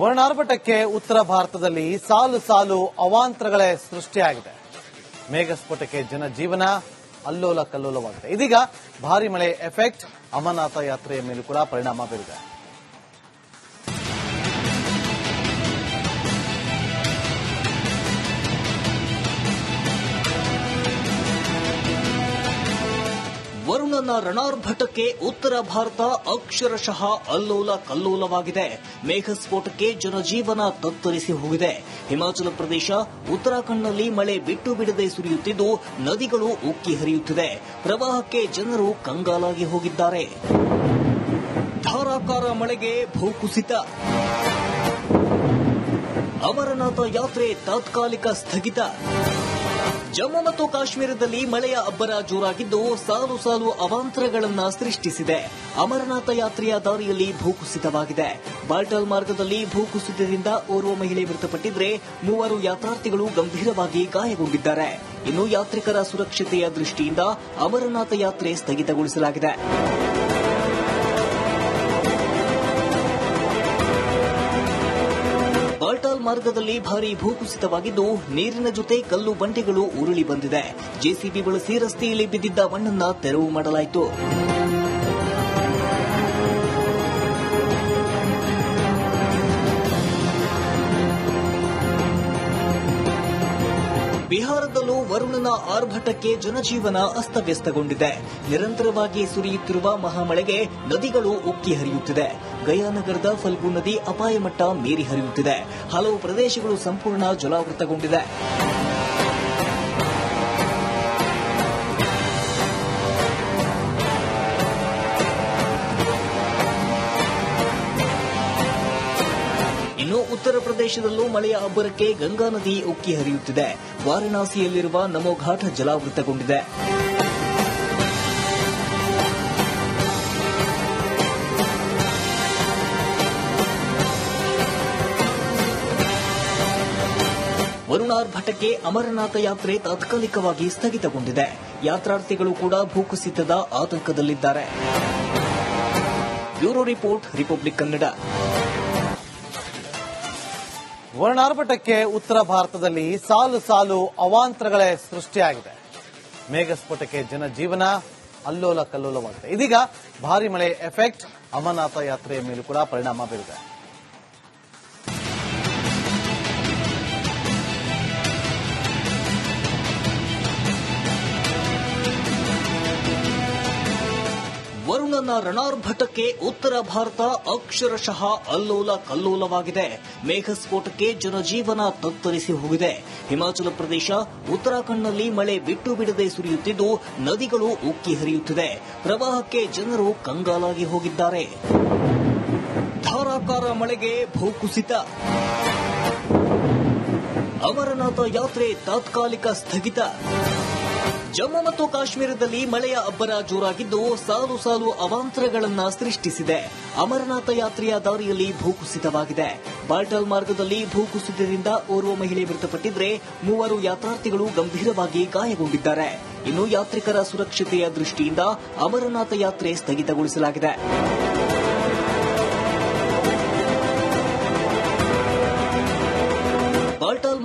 ವರ್ಣಾರ್ಭಟಕ್ಕೆ ಉತ್ತರ ಭಾರತದಲ್ಲಿ ಸಾಲು ಸಾಲು ಅವಾಂತರಗಳೇ ಸೃಷ್ಟಿಯಾಗಿದೆ. ಮೇಘಸ್ಫೋಟಕ್ಕೆ ಜನಜೀವನ ಅಲ್ಲೋಲ ಕಲ್ಲೋಲವಾಗಿದೆ ಇದೀಗ ಭಾರಿ ಮಳೆ ಎಫೆಕ್ಟ್ ಅಮರನಾಥ ಯಾತ್ರೆಯ ಮೇಲೂ ಕೂಡ ಪರಿಣಾಮ ಬೀರಿದೆ. ವರುಣನ ರಣಾರ್ಭಟಕ್ಕೆ ಉತ್ತರ ಭಾರತ ಅಕ್ಷರಶಃ ಅಲ್ಲೋಲ ಕಲ್ಲೋಲವಾಗಿದೆ. ಮೇಘಸ್ಫೋಟಕ್ಕೆ ಜನಜೀವನ ತತ್ತರಿಸಿ ಹೋಗಿದೆ. ಹಿಮಾಚಲ ಪ್ರದೇಶ, ಉತ್ತರಾಖಂಡ್ನಲ್ಲಿ ಮಳೆ ಬಿಟ್ಟು ಬಿಡದೆ ಸುರಿಯುತ್ತಿದ್ದು, ನದಿಗಳು ಉಕ್ಕಿ ಹರಿಯುತ್ತಿದೆ. ಪ್ರವಾಹಕ್ಕೆ ಜನರು ಕಂಗಾಲಾಗಿ ಹೋಗಿದ್ದಾರೆ. ಧಾರಾಕಾರ ಮಳೆಗೆ ಭೂಕುಸಿತ. ಅಮರನಾಥ ಯಾತ್ರೆ ತಾತ್ಕಾಲಿಕ ಸ್ಥಗಿತ. ಜಮ್ಮು ಮತ್ತು ಕಾಶ್ಮೀರದಲ್ಲಿ ಮಳೆಯ ಅಬ್ಬರ ಜೋರಾಗಿದ್ದು ಸಾಲು ಸಾಲು ಅವಾಂತರಗಳನ್ನ ಸೃಷ್ಟಿಸಿದೆ. ಅಮರನಾಥ ಯಾತ್ರೆಯ ದಾರಿಯಲ್ಲಿ ಭೂಕುಸಿತವಾಗಿದೆ ಬಾಲ್ಟಲ್ ಮಾರ್ಗದಲ್ಲಿ ಭೂಕುಸಿತದಿಂದ ಓರ್ವ ಮಹಿಳೆ ಮೃತಪಟ್ಟಿದ್ರೆ ಮೂವರು ಯಾತ್ರಾರ್ಥಿಗಳು ಗಂಭೀರವಾಗಿ ಗಾಯಗೊಂಡಿದ್ದಾರೆ. ಇನ್ನು ಯಾತ್ರಿಕರ ಸುರಕ್ಷತೆಯ ದೃಷ್ಟಿಯಿಂದ ಅಮರನಾಥ ಯಾತ್ರೆ ಸ್ಥಗಿತಗೊಳಿಸಲಾಗಿದೆ. ಮಾರ್ಗದಲ್ಲಿ ಭಾರಿ ಭೂಕುಸಿತವಾಗಿದ್ದು ನೀರಿನ ಜೊತೆ ಕಲ್ಲು ಬಂಡೆಗಳು ಉರುಳಿ ಬಂದಿದೆ. ಜೆಸಿಬಿ ಬಳಸಿ ರಸ್ತೆಯಲ್ಲಿ ಬಿದ್ದಿದ್ದ ಮಣ್ಣನ್ನ ತೆರವು ಮಾಡಲಾಯಿತು. ಬಿಹಾರದಲ್ಲೂ ವರುಣನ ಆರ್ಭಟಕ್ಕೆ ಜನಜೀವನ ಅಸ್ತವ್ಯಸ್ತಗೊಂಡಿದೆ. ನಿರಂತರವಾಗಿ ಸುರಿಯುತ್ತಿರುವ ಮಹಾಮಳೆಗೆ ನದಿಗಳು ಉಕ್ಕಿ ಹರಿಯುತ್ತಿದೆ. ಗಯಾನಗರದ ಫಲ್ಗು ನದಿ ಅಪಾಯ ಮಟ್ಟ ಮೀರಿ ಹರಿಯುತ್ತಿದೆ. ಹಲವು ಪ್ರದೇಶಗಳು ಸಂಪೂರ್ಣ ಜಲಾವೃತಗೊಂಡಿದೆ. ಪ್ರದೇಶದಲ್ಲೂ ಮಳೆಯ ಅಬ್ಬರಕ್ಕೆ ಗಂಗಾ ನದಿ ಉಕ್ಕಿ ಹರಿಯುತ್ತಿದೆ. ವಾರಣಾಸಿಯಲ್ಲಿರುವ ನಮೋಘಾಟ ಜಲಾವೃತಗೊಂಡಿದೆ. ಜಲಾವೃತಗೊಂಡಿದೆ ವರುಣಾರ್ಭಟಕ್ಕೆ ಅಮರನಾಥ ಯಾತ್ರೆ ತಾತ್ಕಾಲಿಕವಾಗಿ ಸ್ಥಗಿತಗೊಂಡಿದೆ. ಯಾತ್ರಾರ್ಥಿಗಳು ಕೂಡ ಭೂಕುಸಿತದ ಆತಂಕದಲ್ಲಿದ್ದಾರೆ. Bureau report, Republic Kannada. ವರ್ಣಾರ್ಭಟಕ್ಕೆ ಉತ್ತರ ಭಾರತದಲ್ಲಿ ಸಾಲು ಸಾಲು ಅವಾಂತರಗಳೇ ಸೃಷ್ಟಿಯಾಗಿದೆ. ಮೇಘಸ್ಫೋಟಕ್ಕೆ ಜನಜೀವನ ಅಲ್ಲೋಲ ಕಲ್ಲೋಲವಾಗಿದೆ ಇದೀಗ ಭಾರಿ ಮಳೆ ಎಫೆಕ್ಟ್ ಅಮರನಾಥ ಯಾತ್ರೆಯ ಮೇಲೂ ಕೂಡ ಪರಿಣಾಮ ಬೀರಿದೆ. ರಣಾರ್ಭಟಕ್ಕೆ ಉತ್ತರ ಭಾರತ ಅಕ್ಷರಶಃ ಅಲ್ಲೋಲ ಕಲ್ಲೋಲವಾಗಿದೆ. ಮೇಘಸ್ಫೋಟಕ್ಕೆ ಜನಜೀವನ ತತ್ತರಿಸಿ ಹೋಗಿದೆ. ಹಿಮಾಚಲ ಪ್ರದೇಶ, ಉತ್ತರಾಖಂಡ್ನಲ್ಲಿ ಮಳೆ ಬಿಟ್ಟು ಬಿಡದೆ ಸುರಿಯುತ್ತಿದ್ದು, ನದಿಗಳು ಉಕ್ಕಿ ಹರಿಯುತ್ತಿದೆ. ಪ್ರವಾಹಕ್ಕೆ ಜನರು ಕಂಗಾಲಾಗಿ ಹೋಗಿದ್ದಾರೆ. ಧಾರಾಕಾರ ಮಳೆಗೆ ಭೂಕುಸಿತ. ಅಮರನಾಥ ಯಾತ್ರೆ ತಾತ್ಕಾಲಿಕ ಸ್ಥಗಿತ. ಜಮ್ಮು ಮತ್ತು ಕಾಶ್ಮೀರದಲ್ಲಿ ಮಳೆಯ ಅಬ್ಬರ ಜೋರಾಗಿದ್ದು ಸಾಲು ಸಾಲು ಅವಾಂತರಗಳನ್ನ ಸೃಷ್ಟಿಸಿದೆ. ಅಮರನಾಥ ಯಾತ್ರೆಯ ದಾರಿಯಲ್ಲಿ ಭೂಕುಸಿತವಾಗಿದೆ ಬಾಲ್ಟಲ್ ಮಾರ್ಗದಲ್ಲಿ ಭೂಕುಸಿತದಿಂದ ಓರ್ವ ಮಹಿಳೆ ಮೃತಪಟ್ಟಿದ್ರೆ ಮೂವರು ಯಾತ್ರಾರ್ಥಿಗಳು ಗಂಭೀರವಾಗಿ ಗಾಯಗೊಂಡಿದ್ದಾರೆ. ಇನ್ನು ಯಾತ್ರಿಕರ ಸುರಕ್ಷತೆಯ ದೃಷ್ಟಿಯಿಂದ ಅಮರನಾಥ ಯಾತ್ರೆ ಸ್ಥಗಿತಗೊಳಿಸಲಾಗಿದೆ.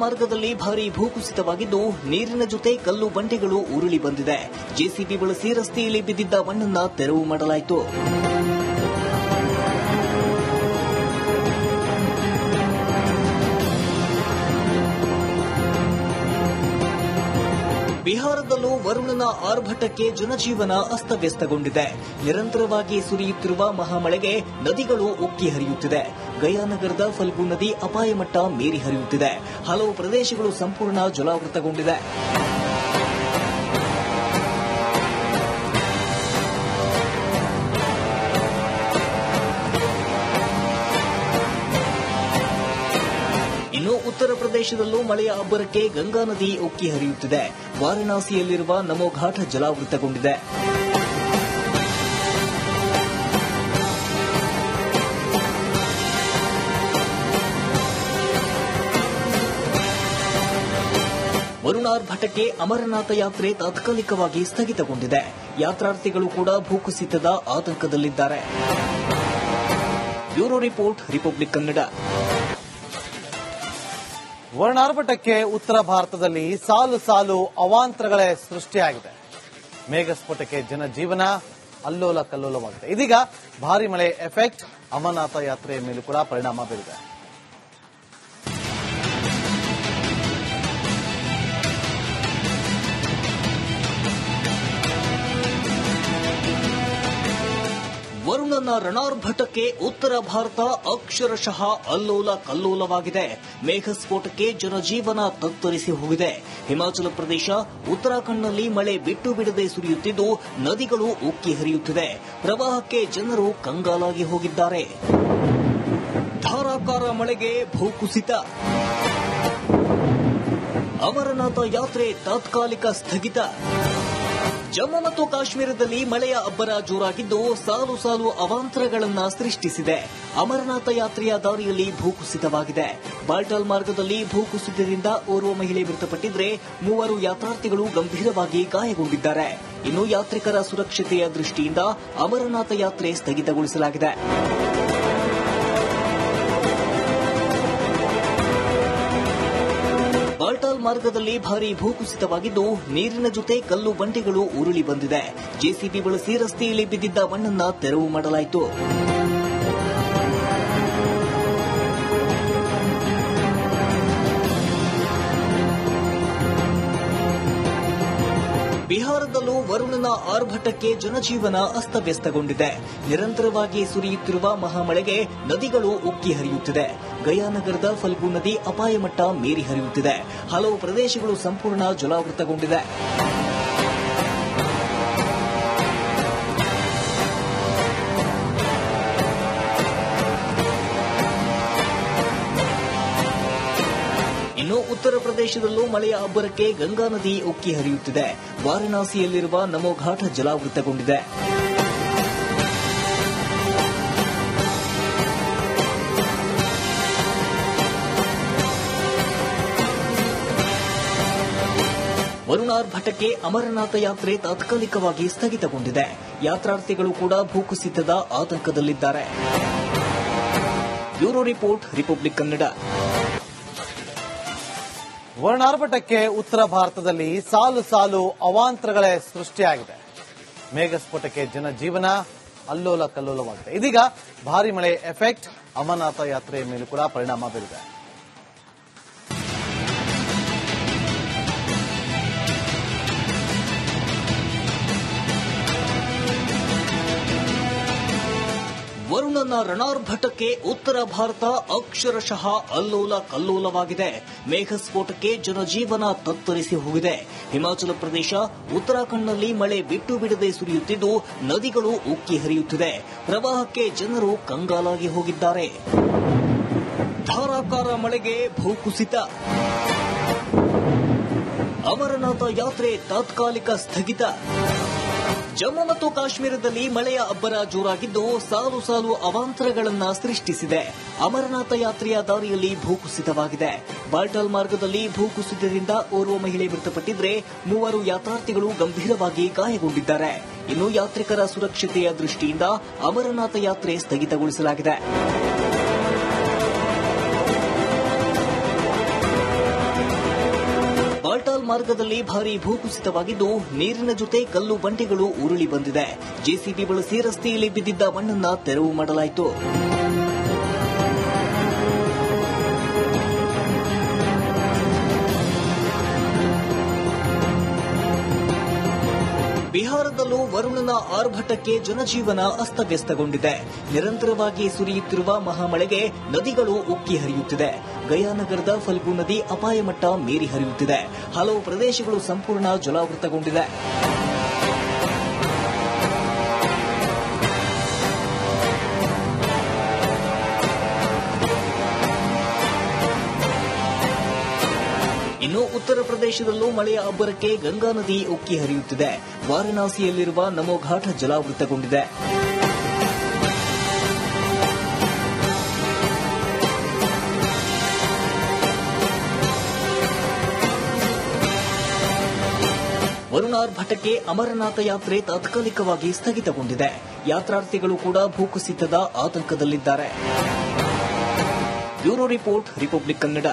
ಮಾರ್ಗದಲ್ಲಿ ಭಾರಿ ಭೂಕುಸಿತವಾಗಿದ್ದು, ನೀರಿನ ಜೊತೆ ಕಲ್ಲು ಬಂಡೆಗಳು ಉರುಳಿ ಬಂದಿದೆ. ಜೆಸಿಬಿ ಬಳಸಿ ರಸ್ತೆಯಲ್ಲಿ ಬಿದ್ದಿದ್ದ ಮಣ್ಣನ್ನ ತೆರವು ಮಾಡಲಾಯಿತು. ಬಿಹಾರದಲ್ಲೂ ವರುಣನ ಆರ್ಭಟಕ್ಕೆ ಜನಜೀವನ ಅಸ್ತವ್ಯಸ್ತಗೊಂಡಿದೆ. ನಿರಂತರವಾಗಿ ಸುರಿಯುತ್ತಿರುವ ಮಹಾಮಳೆಗೆ ನದಿಗಳು ಉಕ್ಕಿ ಹರಿಯುತ್ತಿದೆ. ಗಯಾನಗರದ ಫಲ್ಗು ನದಿ ಅಪಾಯ ಮಟ್ಟ ಮೀರಿ ಹರಿಯುತ್ತಿದೆ. ಹಲವು ಪ್ರದೇಶಗಳು ಸಂಪೂರ್ಣ ಜಲಾವೃತಗೊಂಡಿದೆ. ಪ್ರದೇಶದಲ್ಲೂ ಮಳೆಯ ಅಬ್ಬರಕ್ಕೆ ಗಂಗಾ ನದಿ ಉಕ್ಕಿ ಹರಿಯುತ್ತಿದೆ. ವಾರಣಾಸಿಯಲ್ಲಿರುವ ನಮೋ ಜಲಾವೃತಗೊಂಡಿದೆ. ವರುಣಾರ್ಭಟಕ್ಕೆ ಅಮರನಾಥ ಯಾತ್ರೆ ತಾತ್ಕಾಲಿಕವಾಗಿ ಸ್ಥಗಿತಗೊಂಡಿದೆ. ಯಾತ್ರಾರ್ಥಿಗಳು ಕೂಡ ಭೂಕುಸಿತದ ಆತಂಕದಲ್ಲಿದ್ದಾರೆ. Bureau report, Republic Kannada. ವರ್ಣಾರ್ಭಟಕ್ಕೆ ಉತ್ತರ ಭಾರತದಲ್ಲಿ ಸಾಲು ಸಾಲು ಅವಾಂತರಗಳೇ ಸೃಷ್ಟಿಯಾಗಿದೆ. ಮೇಘಸ್ಫೋಟಕ್ಕೆ ಜನಜೀವನ ಅಲ್ಲೋಲ ಕಲ್ಲೋಲವಾಗಿದೆ. ಇದೀಗ ಭಾರಿ ಮಳೆ ಎಫೆಕ್ಟ್ ಅಮರನಾಥ ಯಾತ್ರೆಯ ಮೇಲೂ ಕೂಡ ಪರಿಣಾಮ ಬೀರಿದೆ. ವರುಣನ ರಣಾರ್ಭಟಕ್ಕೆ ಉತ್ತರ ಭಾರತ ಅಕ್ಷರಶಃ ಅಲ್ಲೋಲ ಕಲ್ಲೋಲವಾಗಿದೆ. ಮೇಘಸ್ಫೋಟಕ್ಕೆ ಜನಜೀವನ ತತ್ತರಿಸಿ ಹೋಗಿದೆ. ಹಿಮಾಚಲ ಪ್ರದೇಶ, ಉತ್ತರಾಖಂಡ್ನಲ್ಲಿ ಮಳೆ ಬಿಟ್ಟು ಬಿಡದೆ ಸುರಿಯುತ್ತಿದ್ದು, ನದಿಗಳು ಉಕ್ಕಿ ಹರಿಯುತ್ತಿದೆ. ಪ್ರವಾಹಕ್ಕೆ ಜನರು ಕಂಗಾಲಾಗಿ ಹೋಗಿದ್ದಾರೆ. ಧಾರಾಕಾರ ಮಳೆಗೆ ಭೂಕುಸಿತ. ಅಮರನಾಥ ಯಾತ್ರೆ ತಾತ್ಕಾಲಿಕ ಸ್ಥಗಿತ. ಜಮ್ಮು ಮತ್ತು ಕಾಶ್ಮೀರದಲ್ಲಿ ಮಳೆಯ ಅಬ್ಬರ ಜೋರಾಗಿದ್ದು ಸಾಲು ಸಾಲು ಅವಾಂತರಗಳನ್ನ ಸೃಷ್ಟಿಸಿದೆ. ಅಮರನಾಥ ಯಾತ್ರೆಯ ದಾರಿಯಲ್ಲಿ ಭೂಕುಸಿತವಾಗಿದೆ ಬಾಲ್ಟಾಲ್ ಮಾರ್ಗದಲ್ಲಿ ಭೂಕುಸಿತದಿಂದ ಓರ್ವ ಮಹಿಳೆ ಮೃತಪಟ್ಟಿದ್ರೆ ಮೂವರು ಯಾತ್ರಾರ್ಥಿಗಳು ಗಂಭೀರವಾಗಿ ಗಾಯಗೊಂಡಿದ್ದಾರೆ. ಇನ್ನು ಯಾತ್ರಿಕರ ಸುರಕ್ಷತೆಯ ದೃಷ್ಟಿಯಿಂದ ಅಮರನಾಥ ಯಾತ್ರೆ ಸ್ಥಗಿತಗೊಳಿಸಲಾಗಿದೆ. ಮಾರ್ಗದಲ್ಲಿ ಭಾರಿ ಭೂಕುಸಿತವಾಗಿದ್ದು ನೀರಿನ ಜೊತೆ ಕಲ್ಲು ಬಂಡೆಗಳು ಉರುಳಿ ಬಂದಿದೆ. ಜೆಸಿಬಿ ಬಳಸಿ ರಸ್ತೆಯಲ್ಲಿ ಬಿದ್ದಿದ್ದ ಮಣ್ಣನ್ನ ತೆರವು ಮಾಡಲಾಯಿತು. ಬಿಹಾರದಲ್ಲೂ ವರುಣನ ಆರ್ಭಟಕ್ಕೆ ಜನಜೀವನ ಅಸ್ತವ್ಯಸ್ತಗೊಂಡಿದೆ. ನಿರಂತರವಾಗಿ ಸುರಿಯುತ್ತಿರುವ ಮಹಾಮಳೆಗೆ ನದಿಗಳು ಉಕ್ಕಿ ಹರಿಯುತ್ತಿದೆ. ಗಯಾನಗರದ ಫಲ್ಗು ನದಿ ಅಪಾಯ ಮಟ್ಟ ಮೀರಿ ಹರಿಯುತ್ತಿದೆ. ಹಲವು ಪ್ರದೇಶಗಳು ಸಂಪೂರ್ಣ ಜಲಾವೃತಗೊಂಡಿದೆ. ಪ್ರದೇಶದಲ್ಲೂ ಮಳೆಯ ಅಬ್ಬರಕ್ಕೆ ಗಂಗಾ ನದಿ ಉಕ್ಕಿ ಹರಿಯುತ್ತಿದೆ. ವಾರಣಾಸಿಯಲ್ಲಿರುವ ನಮೋ ಘಾಟ್ ಜಲಾವೃತಗೊಂಡಿದೆ ವರುಣಾರ್ಭಟಕ್ಕೆ ಅಮರನಾಥ ಯಾತ್ರೆ ತಾತ್ಕಾಲಿಕವಾಗಿ ಸ್ಥಗಿತಗೊಂಡಿದೆ. ಯಾತ್ರಾರ್ಥಿಗಳು ಕೂಡ ಭೂಕುಸಿತದ ಆತಂಕದಲ್ಲಿದ್ದಾರೆ. Bureau report, Republic Kannada. ವರ್ಣಾರ್ಭಟಕ್ಕೆ ಉತ್ತರ ಭಾರತದಲ್ಲಿ ಸಾಲು ಸಾಲು ಅವಾಂತರಗಳೇ ಸೃಷ್ಟಿಯಾಗಿದೆ. ಮೇಘಸ್ಫೋಟಕ್ಕೆ ಜನಜೀವನ ಅಲ್ಲೋಲ ಕಲ್ಲೋಲವಾಗಿದೆ ಇದೀಗ ಭಾರಿ ಮಳೆ ಎಫೆಕ್ಟ್ ಅಮರನಾಥ ಯಾತ್ರೆಯ ಮೇಲೂ ಕೂಡ ಪರಿಣಾಮ ಬೀರಿದೆ. ವರುಣನ ರಣಾರ್ಭಟಕ್ಕೆ ಉತ್ತರ ಭಾರತ ಅಕ್ಷರಶಃ ಅಲ್ಲೋಲ ಕಲ್ಲೋಲವಾಗಿದೆ. ಮೇಘಸ್ಫೋಟಕ್ಕೆ ಜನಜೀವನ ತತ್ತರಿಸಿ ಹೋಗಿದೆ. ಹಿಮಾಚಲ ಪ್ರದೇಶ, ಉತ್ತರಾಖಂಡ್ನಲ್ಲಿ ಮಳೆ ಬಿಟ್ಟು ಬಿಡದೆ ಸುರಿಯುತ್ತಿದ್ದು, ನದಿಗಳು ಉಕ್ಕಿ ಹರಿಯುತ್ತಿದೆ. ಪ್ರವಾಹಕ್ಕೆ ಜನರು ಕಂಗಾಲಾಗಿ ಹೋಗಿದ್ದಾರೆ. ಧಾರಾಕಾರ ಮಳೆಗೆ ಭೂಕುಸಿತ. ಅಮರನಾಥ ಯಾತ್ರೆ ತಾತ್ಕಾಲಿಕ ಸ್ಥಗಿತ. ಜಮ್ಮು ಮತ್ತು ಕಾಶ್ಮೀರದಲ್ಲಿ ಮಳೆಯ ಅಬ್ಬರ ಜೋರಾಗಿದ್ದು ಸಾಲು ಸಾಲು ಅವಾಂತರಗಳನ್ನ ಸೃಷ್ಟಿಸಿದೆ. ಅಮರನಾಥ ಯಾತ್ರೆಯ ದಾರಿಯಲ್ಲಿ ಭೂಕುಸಿತವಾಗಿದೆ ಬಾಲ್ಟಾಲ್ ಮಾರ್ಗದಲ್ಲಿ ಭೂಕುಸಿತದಿಂದ ಓರ್ವ ಮಹಿಳೆ ಮೃತಪಟ್ಟಿದ್ರೆ ಮೂವರು ಯಾತ್ರಾರ್ಥಿಗಳು ಗಂಭೀರವಾಗಿ ಗಾಯಗೊಂಡಿದ್ದಾರೆ. ಇನ್ನು ಯಾತ್ರಿಕರ ಸುರಕ್ಷತೆಯ ದೃಷ್ಟಿಯಿಂದ ಅಮರನಾಥ ಯಾತ್ರೆ ಸ್ಥಗಿತಗೊಳಿಸಲಾಗಿದೆ. ಮಾರ್ಗದಲ್ಲಿ ಭಾರಿ ಭೂಕುಸಿತವಾಗಿದ್ದು, ನೀರಿನ ಜೊತೆ ಕಲ್ಲು ಬಂಡೆಗಳು ಉರುಳಿ ಬಂದಿದೆ. ಜೆಸಿಬಿ ಬಳಸಿ ರಸ್ತೆಯಲ್ಲಿ ಬಿದ್ದಿದ್ದ ಮಣ್ಣನ್ನ ತೆರವು ಮಾಡಲಾಯಿತು. ಬಿಹಾರದಲ್ಲೂ ವರುಣನ ಆರ್ಭಟಕ್ಕೆ ಜನಜೀವನ ಅಸ್ತವ್ಯಸ್ತಗೊಂಡಿದೆ. ನಿರಂತರವಾಗಿ ಸುರಿಯುತ್ತಿರುವ ಮಹಾಮಳೆಗೆ ನದಿಗಳು ಉಕ್ಕಿ ಹರಿಯುತ್ತಿದೆ. ಗಯಾನಗರದ ಫಲ್ಗು ನದಿ ಅಪಾಯ ಮಟ್ಟ ಮೀರಿ ಹರಿಯುತ್ತಿದೆ. ಹಲವು ಪ್ರದೇಶಗಳು ಸಂಪೂರ್ಣ ಜಲಾವೃತಗೊಂಡಿದೆ. ಇನ್ನು ಉತ್ತರ ಪ್ರದೇಶದಲ್ಲೂ ಮಳೆಯ ಅಬ್ಬರಕ್ಕೆ ಗಂಗಾ ನದಿ ಉಕ್ಕಿ ಹರಿಯುತ್ತಿದೆ. ವಾರಣಾಸಿಯಲ್ಲಿರುವ ನಮೋ ಘಾಟ್ ಜಲಾವೃತಗೊಂಡಿದೆ ವರುಣಾರ್ಭಟಕ್ಕೆ ಅಮರನಾಥ ಯಾತ್ರೆ ತಾತ್ಕಾಲಿಕವಾಗಿ ಸ್ಥಗಿತಗೊಂಡಿದೆ. ಯಾತ್ರಾರ್ಥಿಗಳು ಕೂಡ ಭೂಕುಸಿತದ ಆತಂಕದಲ್ಲಿದ್ದಾರೆ. Bureau report Republic Kannada.